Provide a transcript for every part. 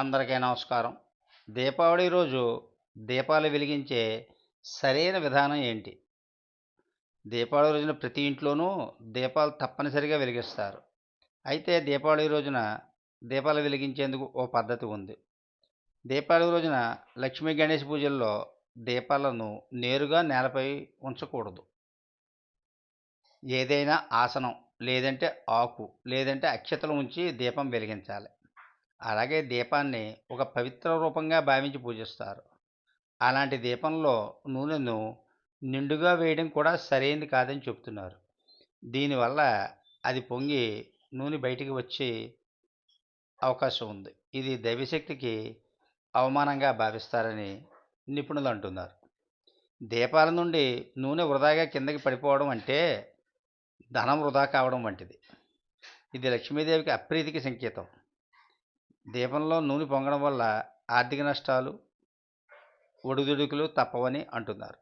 అందరికీ నమస్కారం. దీపావళి రోజు దీపాలు వెలిగించే సరైన విధానం ఏంటి? దీపావళి రోజున ప్రతి ఇంట్లోనూ దీపాలు తప్పనిసరిగా వెలిగిస్తారు. అయితే దీపావళి రోజున దీపాలు వెలిగించేందుకు ఓ పద్ధతి ఉంది. దీపావళి రోజున లక్ష్మీ గణేష్ పూజల్లో దీపాలను నేరుగా నేలపై ఉంచకూడదు. ఏదైనా ఆసనం లేదంటే ఆకు లేదంటే అక్షతలు ఉంచి దీపం వెలిగించాలి. అలాగే దీపాన్ని ఒక పవిత్ర రూపంగా భావించి పూజిస్తారు. అలాంటి దీపంలో నూనెను నిండుగా వేయడం కూడా సరైనది కాదని చెప్తున్నారు దీనివల్ల అది పొంగి నూనె బయటికి వచ్చే అవకాశం ఉంది. ఇది దైవశక్తికి అవమానంగా భావిస్తారని నిపుణులు అంటున్నారు. దీపాల నుండి నూనె వృధాగా కిందకి పడిపోవడం అంటే ధనం వృధా కావడం వంటిది. ఇది లక్ష్మీదేవికి అప్రీతికి సంకేతం. దీపంలో నూనె పొంగడం వల్ల ఆర్థిక నష్టాలు ఒడిదుడుకులు తప్పవని అంటున్నారు.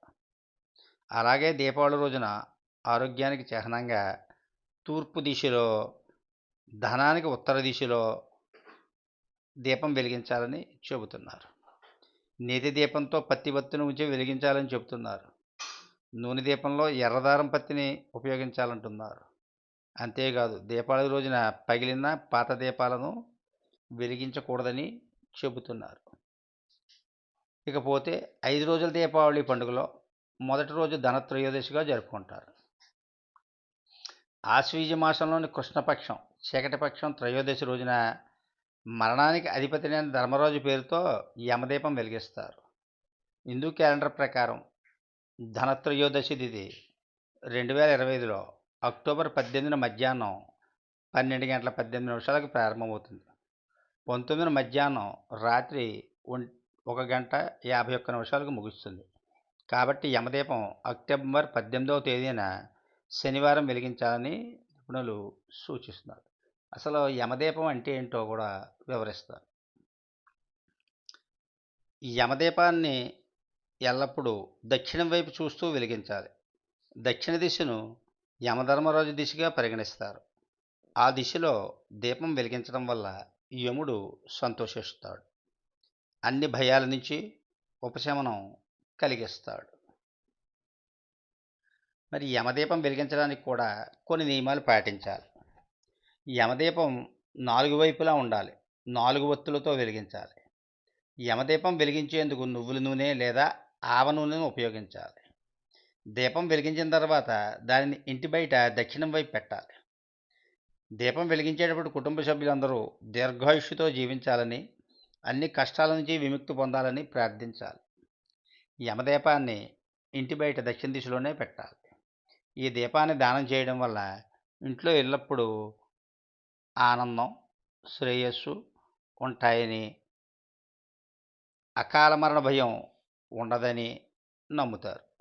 అలాగే దీపావళి రోజున ఆరోగ్యానికి చిహ్నంగా తూర్పు దిశలో ధనానికి ఉత్తర దిశలో దీపం వెలిగించాలని చెబుతున్నారు. నేతి దీపంతో పత్తి వత్తును ఉంచి వెలిగించాలని చెబుతున్నారు. నూనె దీపంలో ఎర్రదారం పత్తిని ఉపయోగించాలంటున్నారు. అంతేకాదు దీపావళి రోజున పగిలిన పాత దీపాలను వెలిగించకూడదని చెబుతున్నారు. ఇకపోతే ఐదు రోజుల దీపావళి పండుగలో మొదటి రోజు ధనత్రయోదశిగా జరుపుకుంటారు. ఆశ్వీజ మాసంలోని కృష్ణపక్షం చీకటిపక్షం త్రయోదశి రోజున మరణానికి అధిపతినైన ధర్మరాజు పేరుతో యమదీపం వెలిగిస్తారు. హిందూ క్యాలెండర్ ప్రకారం ధనత్రయోదశి తిథి రెండు వేల ఇరవై ఐదులో అక్టోబర్ పద్దెనిమిదిన మధ్యాహ్నం పన్నెండు గంటల పద్దెనిమిది నిమిషాలకు ప్రారంభమవుతుంది. పంతొమ్మిదిన మధ్యాహ్నం రాత్రి ఒం- ఒక గంట యాభై ఒక్క నిమిషాలకు ముగుస్తుంది. కాబట్టి యమదీపం అక్టోబర్ పద్దెనిమిదవ తేదీన శనివారం వెలిగించాలని నిపుణులు సూచిస్తున్నారు. అసలు యమదీపం అంటే ఏంటో కూడా వివరిస్తారు. యమదీపాన్ని ఎల్లప్పుడూ దక్షిణం వైపు చూస్తూ వెలిగించాలి. దక్షిణ దిశను యమధర్మరాజు దిశగా పరిగణిస్తారు. ఆ దిశలో దీపం వెలిగించడం వల్ల యముడు సంతోషిస్తాడు. అన్ని భయాల నుంచి ఉపశమనం కలిగిస్తాడు. మరి యమదీపం వెలిగించడానికి కూడా కొన్ని నియమాలు పాటించాలి. యమదీపం నాలుగు వైపులా ఉండాలి. నాలుగు ఒత్తులతో వెలిగించాలి. యమదీపం వెలిగించేందుకు నువ్వుల నూనె లేదా ఆవ నూనెను ఉపయోగించాలి. దీపం వెలిగించిన తర్వాత దానిని ఇంటి బయట దక్షిణం వైపు పెట్టాలి. దీపం వెలిగించేటప్పుడు కుటుంబ సభ్యులందరూ దీర్ఘాయుష్యుతో జీవించాలని అన్ని కష్టాల నుంచి విముక్తి పొందాలని ప్రార్థించాలి. యమదీపాన్ని ఇంటి బయట దక్షిణ దిశలోనే పెట్టాలి. ఈ దీపాన్ని దానం చేయడం వల్ల ఇంట్లో ఎల్లప్పుడూ ఆనందం శ్రేయస్సు ఉంటాయని అకాల మరణ భయం ఉండదని నమ్ముతారు.